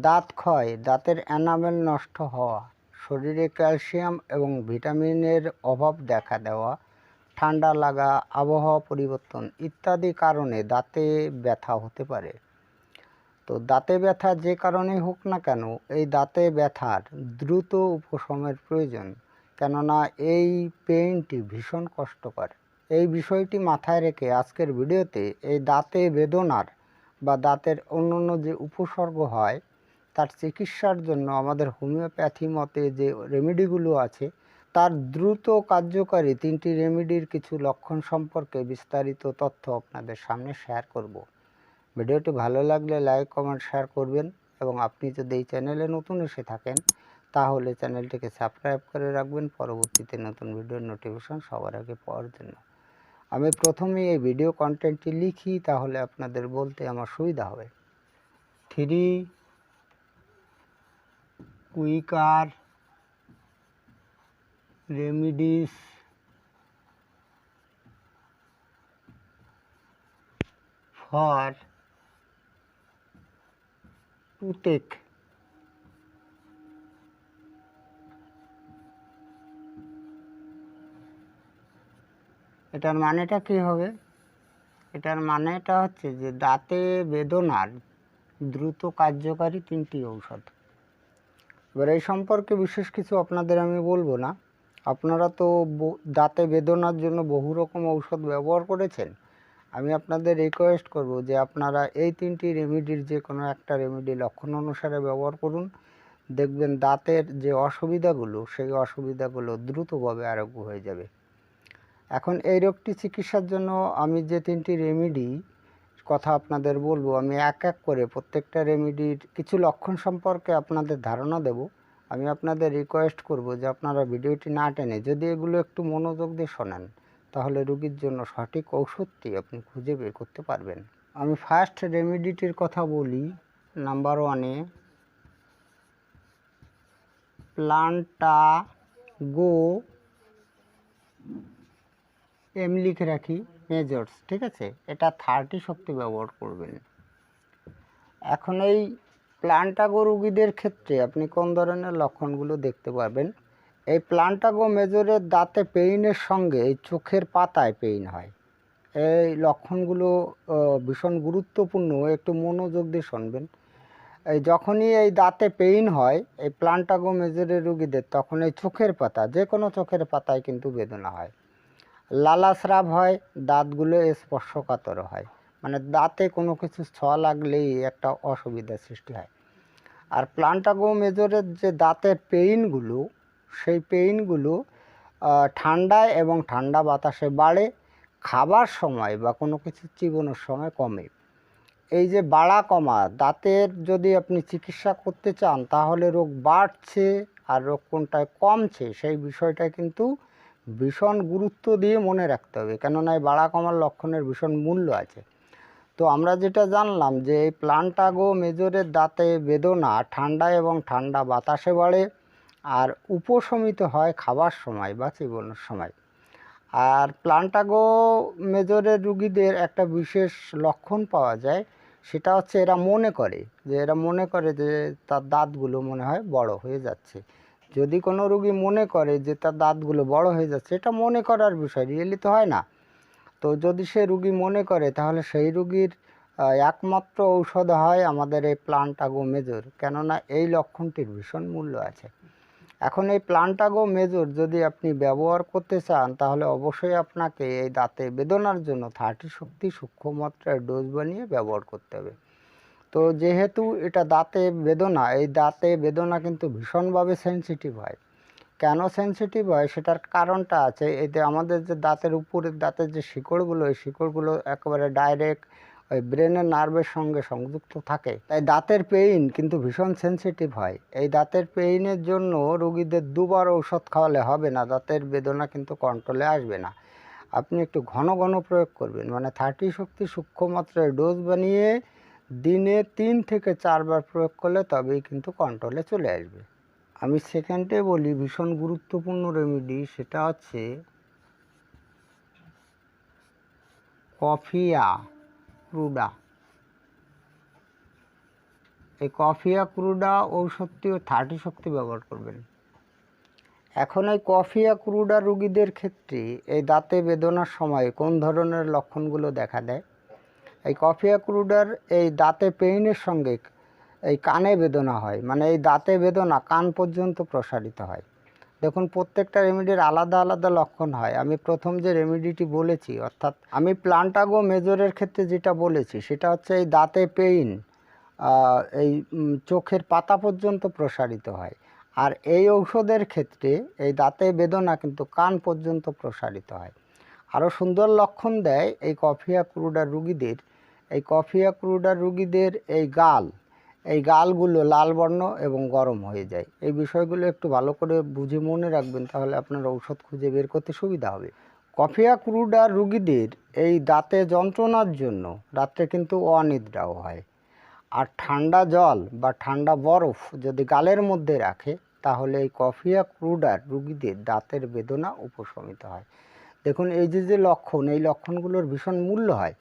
দাঁত ক্ষয়, দাঁতের এনামেল নষ্ট হওয়া, শরীরে ক্যালসিয়াম এবং ভিটামিনের অভাব দেখা দেওয়া, ঠান্ডা লাগা, আবহাওয়া পরিবর্তন ইত্যাদি কারণে দাঁতে ব্যথা হতে পারে। তো দাঁতে ব্যথা যে কারণেই হোক না কেন, এই দাঁতে ব্যথার দ্রুত উপশমের প্রয়োজন, কেননা এই পেইনটি ভীষণ কষ্টকর। এই বিষয়টি মাথায় রেখে আজকের ভিডিওতে এই দাঁতে বেদনার বা দাঁতের অন্যান্য যে উপসর্গ হয় তার চিকিৎসার জন্য আমাদের হোমিওপ্যাথি মতে যে রেমেডিগুলো আছে, তার দ্রুত কার্যকারী তিনটি রেমেডির কিছু লক্ষণ সম্পর্কে বিস্তারিত তথ্য আপনাদের সামনে শেয়ার করব। ভিডিওটি ভালো লাগলে লাইক কমেন্ট শেয়ার করবেন এবং আপনি যদি এই চ্যানেলে নতুন এসে থাকেন, তাহলে চ্যানেলটিকে সাবস্ক্রাইব করে রাখবেন। পরবর্তীতে নতুন ভিডিওর নোটিফিকেশন সবার আগে পাওয়ার জন্য। আমি প্রথমেই এই ভিডিও কন্টেন্টটি লিখি, তাহলে আপনাদের বলতে আমার সুবিধা হবে। Three quicker, remedies, for toothache এটার মানেটা কি হবে? এটার মানেটা হচ্ছে যে দাঁতে বেদনার দ্রুত কার্যকারী তিনটি ঔষধ। এবার এই সম্পর্কে বিশেষ কিছু আপনাদের আমি বলব না। আপনারা তো দাঁতে বেদনার জন্য বহু রকম ঔষধ ব্যবহার করেছেন। আমি আপনাদের রিকোয়েস্ট করব যে আপনারা এই তিনটি রেমেডির যে কোনো একটা রেমেডি লক্ষণ অনুসারে ব্যবহার করুন। দেখবেন দাঁতের যে অসুবিধাগুলো, সেই অসুবিধাগুলো দ্রুতভাবে আরোগ্য হয়ে যাবে। এখন এই রোগটি চিকিৎসার জন্য আমি যে তিনটি রেমেডি কথা আপনাদের বলব, আমি এক এক করে প্রত্যেকটা রেমেডির কিছু লক্ষণ সম্পর্কে আপনাদের ধারণা দেব। আমি আপনাদের রিকোয়েস্ট করব যে আপনারা ভিডিওটি না টেনে যদি এগুলো একটু মনোযোগ দিয়ে শোনেন, তাহলে রোগীর জন্য সঠিক ঔষধটি আপনি খুঁজে বের করতে পারবেন। আমি ফার্স্ট রেমিডিটির কথা বলি। নাম্বার ওয়ানে প্লান্টা গো এম লিখে রাখি। মেজর্স ঠিক আছে? এটা থার্টি শক্তি ব্যবহার করবেন। এখন এই প্লান্টাগো রুগীদের ক্ষেত্রে আপনি কোন ধরনের লক্ষণগুলো দেখতে পাবেন এই প্লান্টাগো মেজরের দাঁতে পেইনের সঙ্গে এই চোখের পাতায় পেইন হয়। এই লক্ষণগুলো ভীষণ গুরুত্বপূর্ণ, একটু মনোযোগ দিয়ে শুনবেন। এই যখনই এই দাঁতে পেইন হয়, এই প্লান্টাগো মেজরের রুগীদের, তখন এই চোখের পাতা যে কোনো চোখের পাতায় কিন্তু বেদনা হয়। লালাস্রাব হয়, দাঁতগুলো স্পর্শকাতর হয়। মানে দাঁতে কোনো কিছু ছোঁয়া লাগলেই একটা অসুবিধার সৃষ্টি হয়। আর প্লান্টাগো মেজরের যে দাঁতের পেইনগুলো, সেই পেইনগুলো ঠান্ডায় এবং ঠান্ডা বাতাসে বাড়ে, খাবার সময় বা কোনো কিছু চিবানোর সময় কমে। এই যে বাড়া কমা, দাঁতের যদি আপনি চিকিৎসা করতে চান, তাহলে রোগ বাড়ছে আর রোগ কোনটায় কমছে, সেই বিষয়টা কিন্তু ভীষণ গুরুত্ব দিয়ে মনে রাখতে হবে। কেননা এই বাড়া কমার লক্ষণের ভীষণ মূল্য আছে। তো আমরা যেটা জানলাম যে এই প্লান্টাগো মেজরের দাঁতে বেদনা ঠান্ডা এবং ঠান্ডা বাতাসে বাড়ে আর উপশমিত হয় খাবার সময় বা চিবানোর সময়। আর প্লান্টাগো মেজরের রুগীদের একটা বিশেষ লক্ষণ পাওয়া যায়, সেটা হচ্ছে এরা মনে করে, যে এরা মনে করে যে তার দাঁতগুলো মনে হয় বড় হয়ে যাচ্ছে। যদি কোনো রুগী মনে করে যে তার দাঁতগুলো বড় হয়ে যাচ্ছে এটা মনে করার বিষয় রিয়েলি তো হয় না। তো যদি সে রুগী মনে করে, তাহলে সেই রুগীর একমাত্র ঔষধ হয় আমাদের এই প্লান্টাগো মেজর। কেননা এই লক্ষণটির ভীষণ মূল্য আছে। এখন এই প্লান্টাগো মেজর যদি আপনি ব্যবহার করতে চান, তাহলে অবশ্যই আপনাকে এই দাঁতে বেদনার জন্য থার্টি শক্তি সূক্ষ্ম মাত্রার ডোজ বানিয়ে ব্যবহার করতে হবে। তো যেহেতু এটা দাঁতে বেদনা, এই দাঁতে বেদনা কিন্তু ভীষণভাবে সেনসিটিভ হয়। কেন সেনসিটিভ হয়? সেটার কারণটা আছে, এতে আমাদের যে দাঁতের উপরের দাঁতের যে শিকড়গুলো, এই শিকড়গুলো একেবারে ডাইরেক্ট ওই ব্রেনের নার্ভের সঙ্গে সংযুক্ত থাকে। তাই দাঁতের পেইন কিন্তু ভীষণ সেনসিটিভ হয়। এই দাঁতের পেইনের জন্য রোগীদের দুবার ঔষধ খাওয়ালে হবে না, দাঁতের বেদনা কিন্তু কন্ট্রোলে আসবে না। আপনি একটু ঘন ঘন প্রয়োগ করবেন মানে থার্টি শক্তি সূক্ষ্ম মাত্রায় ডোজ বানিয়ে দিনে তিন থেকে চারবার প্রয়োগ করলে তবেই কিন্তু কন্ট্রোলে চলে আসবে। আমি সেকেন্ডে বলি ভীষণ গুরুত্বপূর্ণ রেমেডি সেটা হচ্ছে কফিয়া ক্রুডা এই কফিয়া ক্রুডা ঔষধটি ও থার্টি শক্তি ব্যবহার করবেন। এখন এই কফিয়া ক্রুডা রুগীদের ক্ষেত্রে এই দাঁতে বেদনার সময় কোন ধরনের লক্ষণগুলো দেখা দেয়? এই কফিয়া ক্রুডার এই দাঁতে পেইনের সঙ্গে এই কানে বেদনা হয়। মানে এই দাঁতে বেদনা কান পর্যন্ত প্রসারিত হয়। দেখুন, প্রত্যেকটা রেমেডির আলাদা আলাদা লক্ষণ হয়। আমি প্রথম যে রেমেডিটি বলেছি, অর্থাৎ আমি প্লান্টাগো মেজরের ক্ষেত্রে যেটা বলেছি, সেটা হচ্ছে এই দাঁতে পেইন এই চোখের পাতা পর্যন্ত প্রসারিত হয়। আর এই ঔষধের ক্ষেত্রে এই দাঁতে বেদনা কিন্তু কান পর্যন্ত প্রসারিত হয়। আরও সুন্দর লক্ষণ দেয় এই কফিয়া ক্রুডার রুগীদের এই কফিয়া ক্রুডার রুগীদের এই গাল, এই গালগুলো লাল বর্ণ এবং গরম হয়ে যায়। এই বিষয়গুলো একটু ভালো করে বুঝে মনে রাখবেন, তাহলে আপনার ঔষধ খুঁজে বের করতে সুবিধা হবে। কফিয়া ক্রুডার রুগীদের এই দাঁতে যন্ত্রণার জন্য রাত্রে কিন্তু অনিদ্রাও হয়। আর ঠান্ডা জল বা ঠান্ডা বরফ যদি গালের মধ্যে রাখে, তাহলে এই কফিয়া ক্রুডার রুগীদের দাঁতের বেদনা উপশমিত হয়। দেখুন, এই যে যে লক্ষণ, এই লক্ষণগুলোর ভীষণ মূল্য হয়।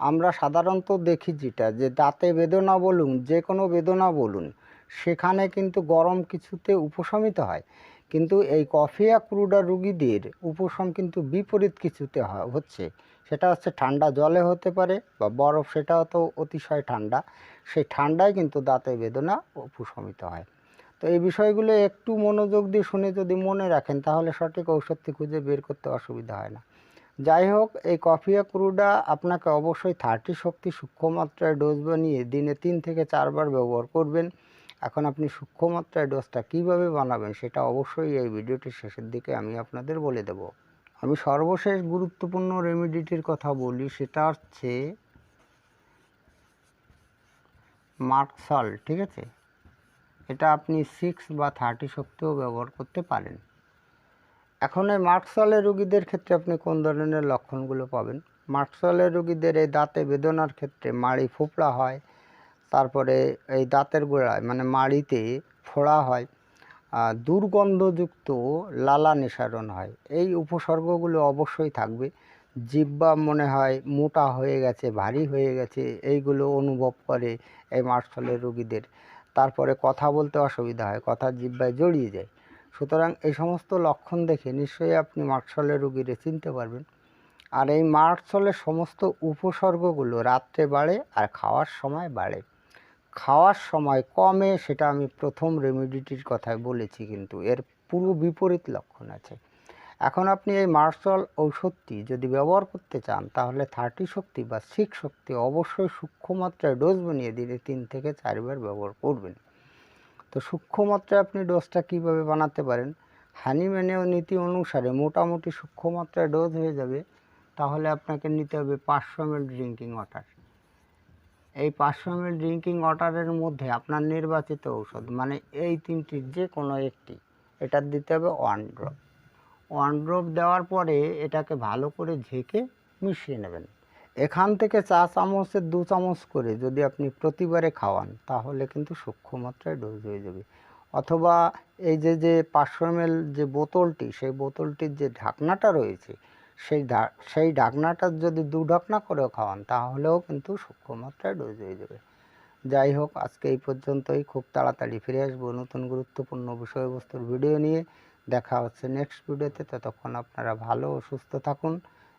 আমরা সাধারণত দেখি যেটা, যে দাঁতে বেদনা বলুন, যে কোনো বেদনা বলুন, সেখানে কিন্তু গরম কিছুতে উপশমিত হয়। কিন্তু এই কফিয়া ক্রুডা রুগীদের উপশম কিন্তু বিপরীত কিছুতে হচ্ছে, সেটা হচ্ছে ঠান্ডা জলে হতে পারে বা বরফ, সেটাও তো অতিশয় ঠান্ডা, সেই ঠান্ডায় কিন্তু দাঁতে বেদনা উপশমিত হয়। তো এই বিষয়গুলো একটু মনোযোগ দিয়ে শুনে যদি মনে রাখেন, তাহলে সঠিক ঔষধটি খুঁজে বের করতে অসুবিধা হয় না। যাই হোক এই কফিয়া ক্রুডা আপনাকে অবশ্যই থার্টি শক্তি সূক্ষ্ম মাত্রায় ডোজ বানিয়ে দিনে তিন থেকে চারবার ব্যবহার করবেন। এখন আপনি সূক্ষ্ম মাত্রায় ডোজটা কীভাবে বানাবেন সেটা অবশ্যই এই ভিডিওটির শেষের দিকে আমি আপনাদের বলে দেব। আমি সর্বশেষ গুরুত্বপূর্ণ রেমিডিটির কথা বলি, সেটা হচ্ছে মার্কসল ঠিক আছে? এটা আপনি সিক্স বা থার্টি শক্তিও ব্যবহার করতে পারেন। এখন এই মার্কসলের রুগীদের ক্ষেত্রে আপনি কোন ধরনের লক্ষণগুলো পাবেন? মার্কসলের রুগীদের এই দাঁতে বেদনার ক্ষেত্রে মাড়ি ফোপড়া হয়, তারপরে এই দাঁতের গোড়ায় মানে মাড়িতে ফোড়া হয় দুর্গন্ধযুক্ত লালা নিঃসারণ হয়। এই উপসর্গগুলো অবশ্যই থাকবে। জিব্বা মনে হয় মোটা হয়ে গেছে, ভারী হয়ে গেছে, এইগুলো অনুভব করে এই মার্কসলের রুগীদের। তারপরে কথা বলতে অসুবিধা হয়, কথা জিব্বায় জড়িয়ে যায়। সুতরাং এই সমস্ত লক্ষণ দেখে নিশ্চয়ই আপনি মার্কসলের রুগীরে চিনতে পারবেন। আর এই মার্কসলের সমস্ত উপসর্গগুলো রাত্রে বাড়ে আর খাওয়ার সময় বাড়ে। খাওয়ার সময় কমে সেটা আমি প্রথম রেমিডিটির কথায় বলেছি কিন্তু এর পুরো বিপরীত লক্ষণ আছে। এখন আপনি এই মার্শাল ঔষধটি যদি ব্যবহার করতে চান, তাহলে থার্টি শক্তি বা সিক্স শক্তি অবশ্যই সূক্ষ্ম মাত্রায় ডোজ বানিয়ে দিনে তিন থেকে চারবার ব্যবহার করবেন। তো সূক্ষ্ম মাত্রায় আপনি ডোজটা কীভাবে বানাতে পারেন? হ্যানিম্যানেও নীতি অনুসারে মোটামুটি সূক্ষ্ম মাত্রায় ডোজ হয়ে যাবে, তাহলে আপনাকে নিতে হবে পাঁচশো এম ড্রিঙ্কিং ওয়াটার এই পাঁচশো এম ড্রিঙ্কিং ওয়াটারের মধ্যে আপনার নির্বাচিত ঔষধ মানে এই তিনটির যে কোনো একটি, এটার দিতে হবে ওয়ান ড্রপ ওয়ান ড্রপ দেওয়ার পরে এটাকে ভালো করে ঝেঁকে মিশিয়ে নেবেন। এখান থেকে চা চামচের দু চামচ করে যদি আপনি প্রতিবারে খাওয়ান, তাহলে কিন্তু সূক্ষ্ম মাত্রায় ডোজ হয়ে যাবে। অথবা এই যে যে পাঁচশো এম যে বোতলটি, সেই বোতলটির যে ঢাকনাটা রয়েছে, সেই সেই ঢাকনাটার যদি দু ঢাকনা করেও খাওয়ান, তাহলেও কিন্তু সূক্ষ্ম মাত্রায় ডোজ হয়ে যাবে। যাই হোক, আজকে এই পর্যন্তই। খুব তাড়াতাড়ি ফিরে আসব নতুন গুরুত্বপূর্ণ বিষয়বস্তুর ভিডিও নিয়ে। দেখা হচ্ছে নেক্সট ভিডিওতে ততক্ষণ আপনারা ভালো ও সুস্থ থাকুন।